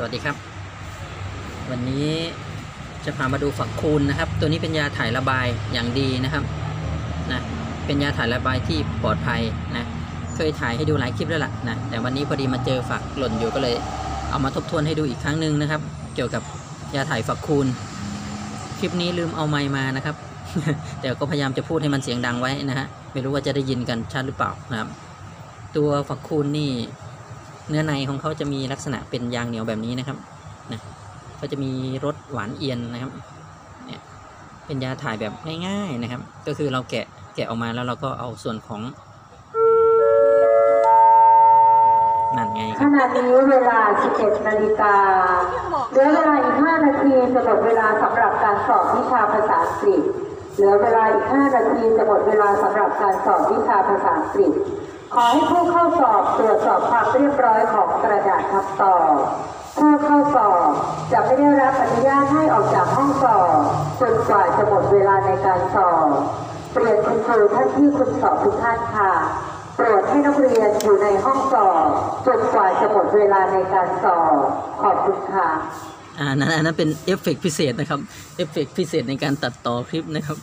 สวัสดีครับ วันนี้จะพามาดูฝักคูณนะครับ ตัวนี้เป็นยาถ่ายระบายอย่างดีนะครับนะเป็นยาถ่ายระบายที่ปลอดภัยนะเคยถ่ายให้ดูหลายคลิปแล้วล่ะนะแต่วันนี้พอดีมาเจอฝักหล่นอยู่ก็เลย เอามาทบทวนให้ดูอีกครั้งหนึ่งนะครับ เกี่ยวกับยาถ่ายฝักคูณคลิปนี้ลืมเอาไมค์มานะครับ แต่ก็พยายามจะพูดให้มันเสียงดังไว้นะฮะไม่รู้ว่าจะได้ยินกันชัดหรือเปล่านะครับ ตัวฝักคูณนี่ เนื้อในของเขาจะมีลักษณะเป็นยางเหนียวแบบนี้นะครับนะก็จะมีรสหวานเอียนนะครับเนี่ยเป็นยาถ่ายแบบง่ายๆนะครับ ก็คือเราแกะแกะออกมาแล้วเราก็เอาส่วนของนั่นไงขณะนี้เวลา11นาฬิกาเหลือเวลาอีก 5 นาทีจะหมดเวลาสำหรับการสอบวิชาภาษาอังกฤษ เหลือเวลาอีก 5 นาทีจะหมดเวลาสำหรับการสอบวิชาภาษาอังกฤษ ขอให้ผู้เข้าสอบตรวจสอบความเรียบร้อยของกระดาษคำตอบ ผู้เข้าสอบจะไม่ได้รับอนุญาตให้ออกจากห้องสอบจนกว่าจะหมดเวลาในการสอบ เปลี่ยนคุณครูท่านที่คุณสอบทุกท่านค่ะโปรดให้นักเรียนอยู่ในห้องสอบจนกว่าจะหมดเวลาในการสอบ ขอบคุณค่ะ อ่านั้นอันนั้นเป็นเอฟเฟกต์พิเศษนะครับเอฟเฟกต์พิเศษในการตัดต่อคลิปนะครับ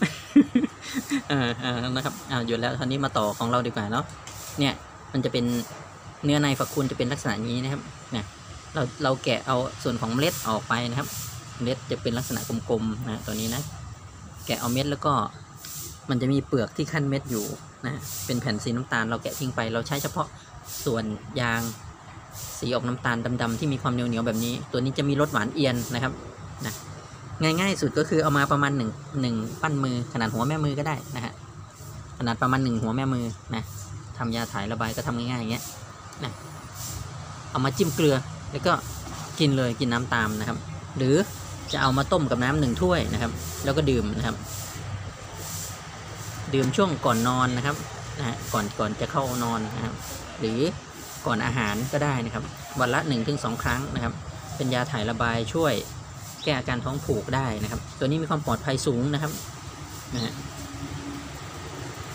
อ่าอ่านะครับอ่าหยุดแล้วคราวนี้มาต่อของเราดีกว่าเนาะเนี่ยมันจะเป็นเนื้อในฝักคูณจะเป็นลักษณะนี้นะครับเนี่ยเราเราแกะเอาส่วนของเมล็ดออกไปนะครับ เมล็ดจะเป็นลักษณะกลมๆนะตัวนี้นะ แกะเอาเม็ดแล้วก็มันจะมีเปลือกที่ขั้นเม็ดอยู่นะเป็นแผ่นสีน้ำตาลเราแกะทิ้งไปเราใช้เฉพาะส่วนยาง สีออกน้ำตาลดำๆที่มีความเหนียวๆแบบนี้ ตัวนี้จะมีรสหวานเอียนนะครับนะง่ายๆสุดก็คือเอามาประมาณหนึ่งหนึ่งปั้นมือขนาดหัวแม่มือก็ได้นะฮะขนาดประมาณหนึ่งหัวแม่มือนะทำยาถ่ายระบายก็ทำง่ายๆอย่างเงี้ยนะเอามาจิ้มเกลือแล้วก็กินเลยกินน้ำตามนะครับ หรือจะเอามาต้มกับน้ำหนึ่งถ้วยนะครับ แล้วก็ดื่มนะครับ ดื่มช่วงก่อนนอนนะครับนะฮะก่อนก่อนจะเข้านอนนะครับ หรือ ก่อนอาหารก็ได้นะครับ วันละ1นถึงสครั้งนะครับ เป็นยาถ่ายระบายช่วยแก้อาการท้องผูกได้นะครับ ตัวนี้มีความปลอดภัยสูงนะครับนะฮะ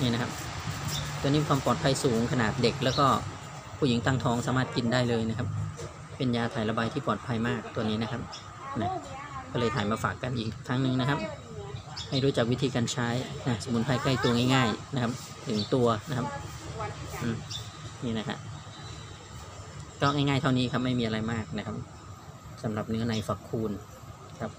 นี่นะครับ ตัวนี้ความปลอดภัยสูงขนาดเด็ก แล้วก็ผู้หญิงตั้งท้องสามารถกินได้เลยนะครับ เป็นยาถ่ายระบายที่ปลอดภัยมากตัวนี้นะครับนะก็เลยถ่ายมาฝากกันอีกครั้งหนึ่งนะครับ ให้รู้จักวิธีการใช้นะสมุนไพรใกล้ตัวง่าย ๆ นะครับ ถึงตัวนะครับนี่นะฮะ ก็ง่ายๆเท่านี้ครับไม่มีอะไรมากนะครับสำหรับเนื้อในฝักคูณครับ